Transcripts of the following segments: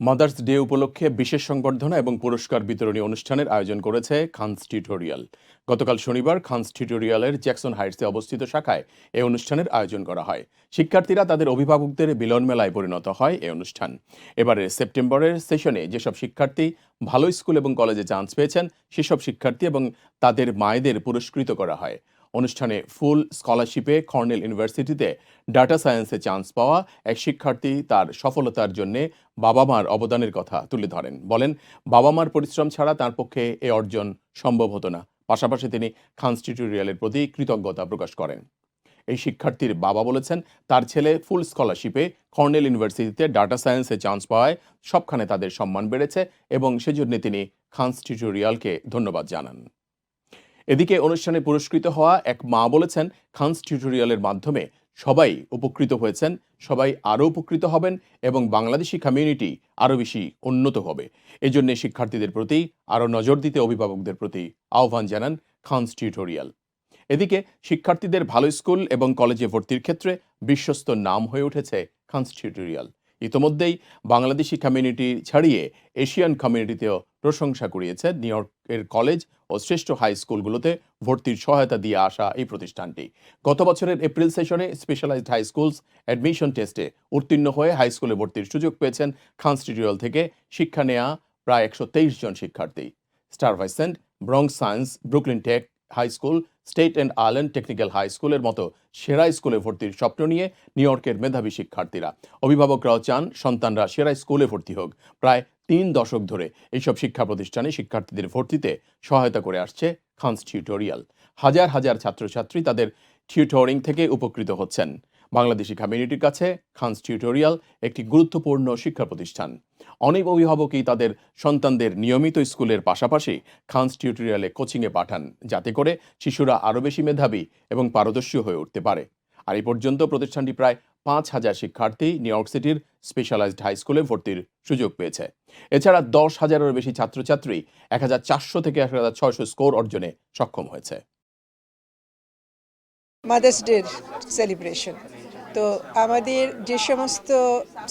Mother's day উপলক্ষে বিশেষ সংবর্ধনা এবং পুরস্কার বিতরণী অনুষ্ঠানের আয়োজন করেছে খানস টিউটোরিয়াল গতকাল শনিবার খানস টিউটোরিয়ালের জ্যাকসন হাইটসে অবস্থিত শাখায় এই অনুষ্ঠানের আয়োজন করা হয়। শিক্ষার্থীরা তাদের অভিভাবকদের মিলন মেলায় পরিণত হয় এই অনুষ্ঠান। এবারে সেপ্টেম্বরের সেশনে যেসব শিক্ষার্থী ভালো স্কুল এবং কলেজে চান্স পেয়েছেন, সেসব শিক্ষার্থী এবং তাদের মায়েদের পুরস্কৃত করা হয়। অনুষ্ঠানে ফুল স্কলারশিপে কর্নেল ইউনিভার্সিটিতে ডাটা সায়েন্সে চান্স পাওয়া এক শিক্ষার্থী তার সফলতার জন্য বাবা মার অবদানের কথা তুলে ধরেন। বলেন বাবা মার পরিশ্রম ছাড়া তার পক্ষে এ অর্জন সম্ভব হতো না। পাশাপাশি তিনি কনস্টিটিউরিয়ালের প্রতি কৃতজ্ঞতা প্রকাশ করেন। এই শিক্ষার্থীর বাবা বলেছেন, তার ছেলে ফুল স্কলারশিপে কর্নেল ইউনিভার্সিটিতে ডাটা সায়েন্সে চান্স পাওয়ায় সবখানে তাদের সম্মান বেড়েছে এবং সেজন্য তিনি কনস্টিটিউরিয়ালকে ধন্যবাদ জানান। এদিকে অনুষ্ঠানে পুরস্কৃত হওয়া এক মা বলেছেন, খানস টিউটোরিয়ালের মাধ্যমে সবাই উপকৃত হয়েছেন, সবাই আরও উপকৃত হবেন এবং বাংলাদেশি কমিউনিটি আরও বেশি উন্নত হবে। এজন্য শিক্ষার্থীদের প্রতি, আরও নজর দিতে অভিভাবকদের প্রতি আহ্বান জানান খানস টিউটোরিয়াল। এদিকে শিক্ষার্থীদের ভালো স্কুল এবং কলেজে ভর্তির ক্ষেত্রে বিশ্বস্ত নাম হয়ে উঠেছে খানস টিউটোরিয়াল। ইতোমধ্যেই বাংলাদেশি কমিউনিটি ছাড়িয়ে এশিয়ান কমিউনিটিতেও প্রশংসা কুড়িয়েছে নিউ ইয়র্কের কলেজ ও শ্রেষ্ঠ হাই স্কুলগুলোতে ভর্তির সহায়তা দিয়ে আসা এই প্রতিষ্ঠানটি। গত বছরের এপ্রিল সেশনে স্পেশালাইজড হাই স্কুলস অ্যাডমিশন টেস্টে উত্তীর্ণ হয়ে হাই স্কুলে ভর্তির সুযোগ পেয়েছেন কনস্টিটিউয়াল থেকে শিক্ষা নেয়া প্রায় একশো তেইশ জন শিক্ষার্থী। Stuyvesant Bronx Science Brooklyn Tech High School Staten Island Technical High স্কুলের মতো সেরা স্কুলে ভর্তির স্বপ্ন নিয়ে নিউ ইয়র্কের মেধাবী শিক্ষার্থীরা। অভিভাবকরাও চান সন্তানরা সেরা স্কুলে ভর্তি হোক। প্রায় তিন দশক ধরে এইসব শিক্ষা প্রতিষ্ঠানে শিক্ষার্থীদের ভর্তিতে সহায়তা করে আসছে খানস টিউটোরিয়াল। হাজার হাজার ছাত্রছাত্রী তাদের টিউটোরিং থেকে উপকৃত হচ্ছেন। বাংলাদেশি কমিউনিটির কাছে খানস টিউটোরিয়াল একটি গুরুত্বপূর্ণ শিক্ষা প্রতিষ্ঠান। অনেক অভিভাবকই তাদের সন্তানদের নিয়মিত স্কুলের পাশাপাশি খানস টিউটোরিয়ালে কোচিংয়ে পাঠান, যাতে করে শিশুরা আরও বেশি মেধাবী এবং পারদর্শী হয়ে উঠতে পারে। আর এই পর্যন্ত প্রতিষ্ঠানটি প্রায় পাঁচ হাজার শিক্ষার্থী নিউ ইয়র্ক সিটির স্পেশালাইজড হাই স্কুলে ভর্তির সুযোগ পেয়েছে। এছাড়া দশ হাজারেরও বেশি ছাত্রছাত্রী এক হাজার চারশো থেকে এক হাজার ছয়শো স্কোর অর্জনে সক্ষম হয়েছে। তো আমাদের যে সমস্ত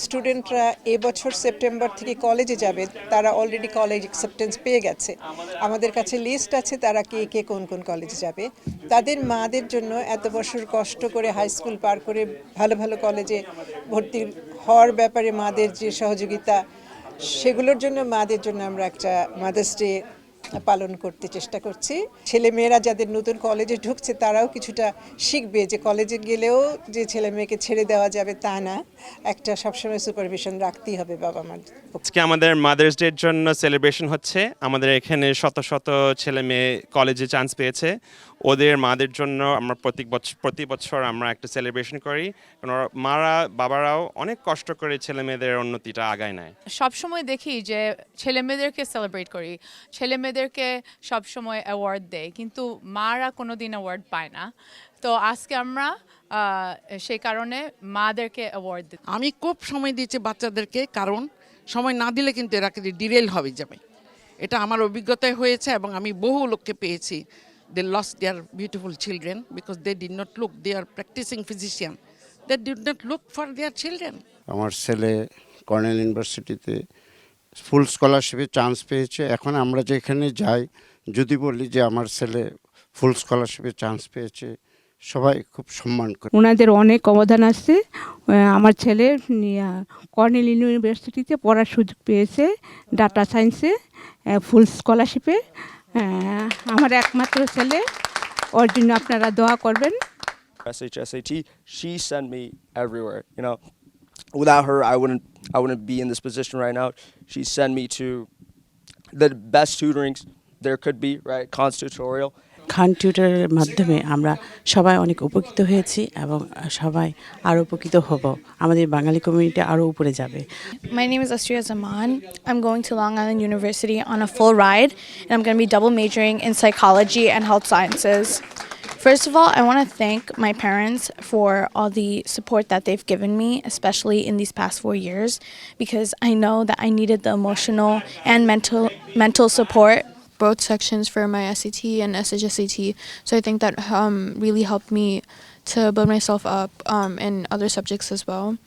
স্টুডেন্টরা এবছর সেপ্টেম্বর থেকে কলেজে যাবে, তারা অলরেডি কলেজ অ্যাকসেপ্টেন্স পেয়ে গেছে। আমাদের কাছে লিস্ট আছে তারা কে কে কোন কোন কলেজে যাবে। তাদের মাদের জন্য এত বছর কষ্ট করে হাই স্কুল পার করে ভালো ভালো কলেজে ভর্তি হওয়ার ব্যাপারে মাদের যে সহযোগিতা, সেগুলোর জন্য মাদের জন্য আমরা একটা মাদার্স ডে পালন করতে চেষ্টা করছি। ছেলে মেয়েরা যাদের নতুন কলেজে ঢুকছে তারাও কিছুটা শিখবে যে কলেজে গেলেও যে ছেলে মেয়েকে ছেড়ে দেওয়া যাবে তা না। একটা সবসময় সুপারভিশন রাখতেই হবে বাবা মার আজকে আমাদের মাদার্স ডের জন্য সেলিব্রেশন হচ্ছে। আমাদের এখানে শত শত ছেলে মেয়ে কলেজে চান্স পেয়েছে। ওদের মাদের জন্য আমরা প্রতি বছর প্রতি বছর আমরা একটা সেলিব্রেশন করি। কারণ মারা বাবারাও অনেক কষ্ট করে ছেলে মেয়েদের উন্নতিটা আগায় নেয়। সবসময় দেখি যে ছেলে মেয়েদেরকে সেলিব্রেট করি। ছেলে মেয়েদেরকে সবসময় অ্যাওয়ার্ড দেয় কিন্তু মারা কোনো দিন অ্যাওয়ার্ড পায় না। তো আজকে আমরা সেই কারণে মাদেরকে অ্যাওয়ার্ড দিই আমি খুব সময় দিয়েছি বাচ্চাদেরকে কারণ সময় না দিলে কিন্তু এরা কিন্তু ডিরেল হবে যাবে। এটা আমার অভিজ্ঞতায় হয়েছে এবং আমি বহু লোককে পেয়েছি। They lost their beautiful children because they did not look they are practicing physician they did not look for their children আমার ছেলে কর্নেল ইউনিভার্সিটিতে ফুল স্কলারশিপে চান্স পেয়েছে। এখন আমরা যেখানে যাই যদি বলি যে আমার ছেলে ফুল স্কলারশিপে চান্স পেয়েছে সবাই খুব সম্মান করে। ওনাদের অনেক অবদান আছে। আমার ছেলে কর্নেল ইউনিভার্সিটিতে পড়ার সুযোগ পেয়েছে ডাটা সায়েন্সে ফুল স্কলারশিপে আমার একমাত্র ছেলে। ওর জন্য আপনারা দোয়া করবেন। SHSAT, she sent me everywhere. You know, without her, I wouldn't I wouldn't be in this position right now. She sent me to the best tutorings there could be. Right, Cons tutorial. খান টিউটারের মাধ্যমে আমরা সবাই অনেক উপকৃত হয়েছি এবং সবাই আরও উপকৃত হব আমাদের বাঙালি কমিউনিটি আরও উপরে যাবে My name is Astria Zaman. I'm going to Long Island University on a full ride, and I'm going to be double majoring in psychology and health sciences. First of all, I want to thank my parents for all the support that they've given me, especially in these past four years, because I know that I needed the emotional and mental mental support. Both sections for my SAT and SHSAT, so I think that um, really helped me to build myself up um, in other subjects as well.